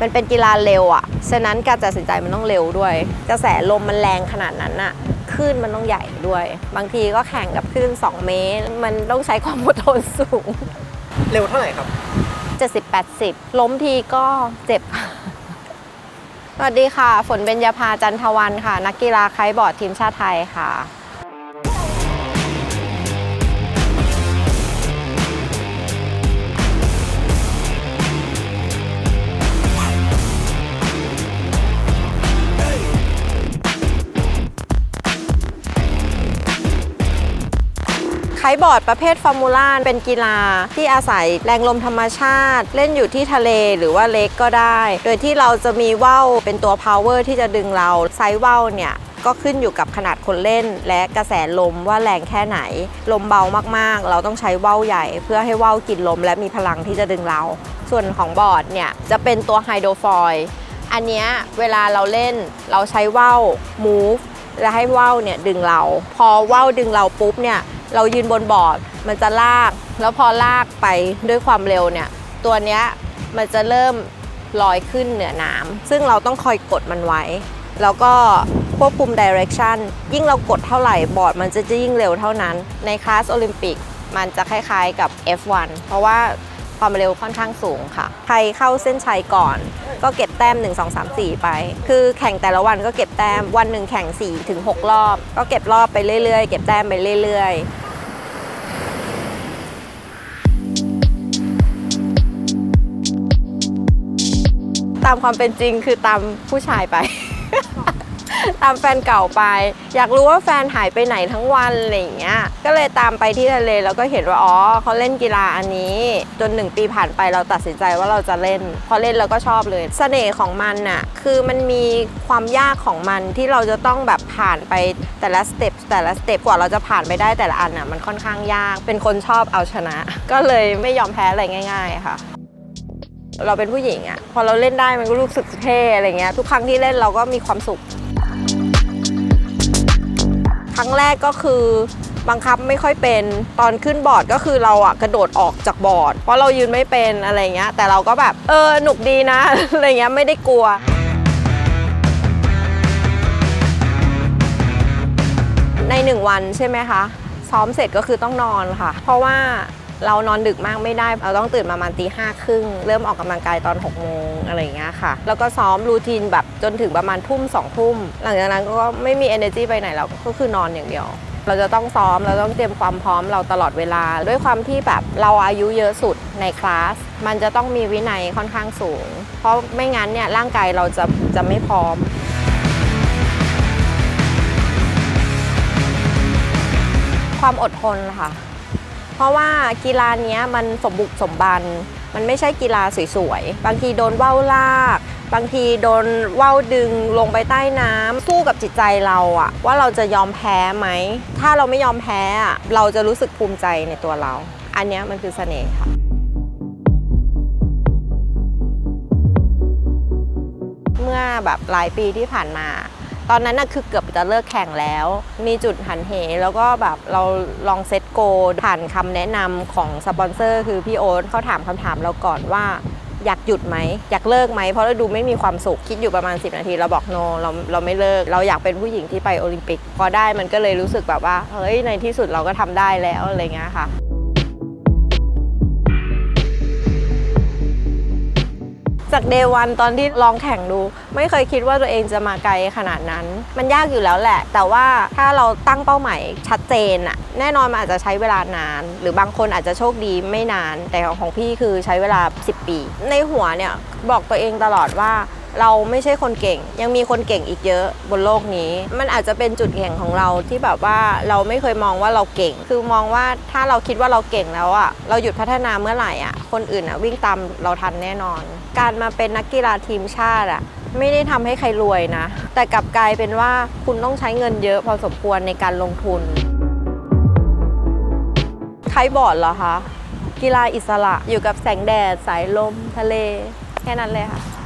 มันเป็นกีฬาเร็วอะ่ะ ฉะนั้นการตัดสินใจมันต้องเร็วด้วย กระแสลมมันแรงขนาดนั้นอะ่ะคลื่นมันต้องใหญ่ด้วย บางทีก็แข่งกับคลื่น 2 เมตร มันต้องใช้ความอดทนสูง เร็วเท่าไหร่ครับ 70-80 ล้มทีก็เจ็บ สวัสดีค่ะ ฝนเบญญาภาจันทวันค่ะ นักกีฬาไคท์บอร์ดทีมชาติไทยค่ะ ไคบอร์ดประเภทฟอร์มูล่าเป็นกีฬาที่อาศัยแรงลมธรรมชาติ เล่นอยู่ที่ทะเลหรือว่าเล็กก็ได้ โดยที่เราจะมีว่าวเป็นตัว power ที่จะดึงเราไซส์ว่าวเนี่ยก็ขึ้นอยู่กับขนาดคนเล่น และกระแสลมว่าแรงแค่ไหน ลมเบามากๆ เราต้องใช้ว่าวใหญ่ เพื่อให้ว่าวกินลมและมีพลังที่จะดึงเรา ส่วนของบอร์ดเนี่ยจะเป็นตัวไฮโดรฟอยล์อันนี้เวลาเราเล่นเราใช้ว่าว move และให้ว่าวเนี่ยดึงเรา พอว่าวดึงเราปุ๊บเนี่ย เรายืนบนบอร์ดมันจะลาก แล้วพอลากไปด้วยความเร็วเนี่ย ตัวเนี้ยมันจะเริ่มลอยขึ้นเหนือน้ำซึ่งเราต้องคอยกดมันไว้ แล้วก็ควบคุม direction ยิ่งเรากดเท่าไหร่บอร์ดมันจะยิ่งเร็วเท่านั้น ในคลาสโอลิมปิกมันจะคล้ายๆกับ F1 เพราะว่าความเร็วค่อนข้างสูงค่ะ ใครเข้าเส้นชัยก่อน ก็เก็บแต้ม 1 2 3 4 ไป คือแข่งแต่ละวันก็เก็บแต้ม วันหนึ่งแข่ง4ถึง6รอบ ก็เก็บรอบไปเรื่อยๆ เก็บแต้มไปเรื่อยๆามความเป็นจริงคือตามผู้ชายไป ตามแฟนเก่าไป อยากรู้ว่าแฟนหายไปไหนทั้งวันอะไรอย่างเงี้ย ก็เลยตามไปที่ทะเลแล้วก็เห็นว่าอ๋อเขาเล่นกีฬาอันนี้ จนหนึ่งปีผ่านไปเราตัดสินใจว่าเราจะเล่น พอเล่นเราก็ชอบเลยเสน่ห์ของมันน่ะคือมันมีความยากของมันที่เราจะต้องแบบผ่านไปแต่ละสเต็ปแต่ละสเต็ปกว่าเราจะผ่านไปได้แต่ละอันน่ะมันค่อนข้างยาก เป็นคนชอบเอาชนะ ก็เลยไม่ยอมแพ้อะไรง่าย ๆ ค่ะ เราเป็นผู้หญิงอะพอเราเล่นได้มันก็รู้สึกเท่อะไรเงี้ยทุกครั้งที่เล่นเราก็มีความสุข ครั้งแรกก็คือบังคับไม่ค่อยเป็นตอนขึ้นบอร์ดก็คือเราอะกระโดดออกจากบอร์ด เพราะเรายืนไม่เป็นอะไรเงี้ย แต่เราก็แบบเออหนุกดีนะ อะไรเงี้ยไม่ได้กลัวในหนึ่งวันใช่ไหมคะ ซ้อมเสร็จก็คือต้องนอนค่ะ เพราะว่า เรานอนดึกมากไม่ได้ เราต้องตื่นประมาณตีห้าครึ่งเริ่มออกกำลังกายตอน6กโมงอะไรอย่างเงี้ยค่ะ แล้วก็ซ้อมรูทีนแบบจนถึงประมาณทุ่มสองทุ่ม หลังจากนั้นก็ไม่มี energy ไปไหนแล้วก็คือนอนอย่างเดียว เราจะต้องซ้อมเราต้องเตรียมความพร้อมเราตลอดเวลา ด้วยความที่แบบเราอายุเยอะสุดในคลาสมันจะต้องมีวินัยค่อนข้างสูง เพราะไม่งั้นเนี่ยร่างกายเราจะจะไม่พร้อมความอดทนค่ะ ราะว่ากีฬาเนี้ยมันสมบุกสมบัน มันไม่ใช่กีฬาสวยๆ บางทีโดนว่าวลาก บางทีโดนว่าวดึงลงไปใต้น้ำสู้กับจิตใจเราอะว่าเราจะยอมแพ้ไหม ถ้าเราไม่ยอมแพ้อะเราจะรู้สึกภูมิใจในตัวเรา อันนี้มันคือเสน่ห์ค่ะเมื่อแบบหลายปีที่ผ่านมา ตอนนั้นน่ะคือเกือบจะเลิกแข่งแล้ว มีจุดหันเห แล้วก็แบบเราลองเซตโกผ่านคำแนะนำของสปอนเซอร์คือพี่โอ๊ตเขาถามคำถามเราก่อนว่าอยากหยุดไหมอยากเลิกไหมเพราะเราดูไม่มีความสุขคิดอยู่ประมาณ 10 นาที เราบอกโน เราเราไม่เลิก เราอยากเป็นผู้หญิงที่ไปโอลิมปิก พอได้มันก็เลยรู้สึกแบบว่า เฮ้ยในที่สุดเราก็ทำได้แล้วอะไรเงี้ยค่ะ จากเดวันตอนที่ลองแข่งดู ไม่เคยคิดว่าตัวเองจะมาไกลขนาดนั้น มันยากอยู่แล้วแหละ แต่ว่าถ้าเราตั้งเป้าหมายชัดเจนอะแน่นอนมันอาจจะใช้เวลานาน หรือบางคนอาจจะโชคดีไม่นาน แต่ของพี่คือใช้เวลา 10 ปี ในหัวเนี่ยบอกตัวเองตลอดว่า เราไม่ใช่คนเก่ง ยังมีคนเก่งอีกเยอะบนโลกนี้ มันอาจจะเป็นจุดแข็งของเราที่แบบว่าเราไม่เคยมองว่าเราเก่ง คือมองว่าถ้าเราคิดว่าเราเก่งแล้วอะเราหยุดพัฒนาเมื่อไหร่อะคนอื่นอะวิ่งตามเราทันแน่นอน การมาเป็นนักกีฬาทีมชาติอะไม่ได้ทำให้ใครรวยนะ แต่กลับกลายเป็นว่าคุณต้องใช้เงินเยอะพอสมควรในการลงทุนไคท์บอร์ดเหรอคะ กีฬาอิสระอยู่กับแสงแดด สายลม ทะเล แค่นั้นเลยค่ะ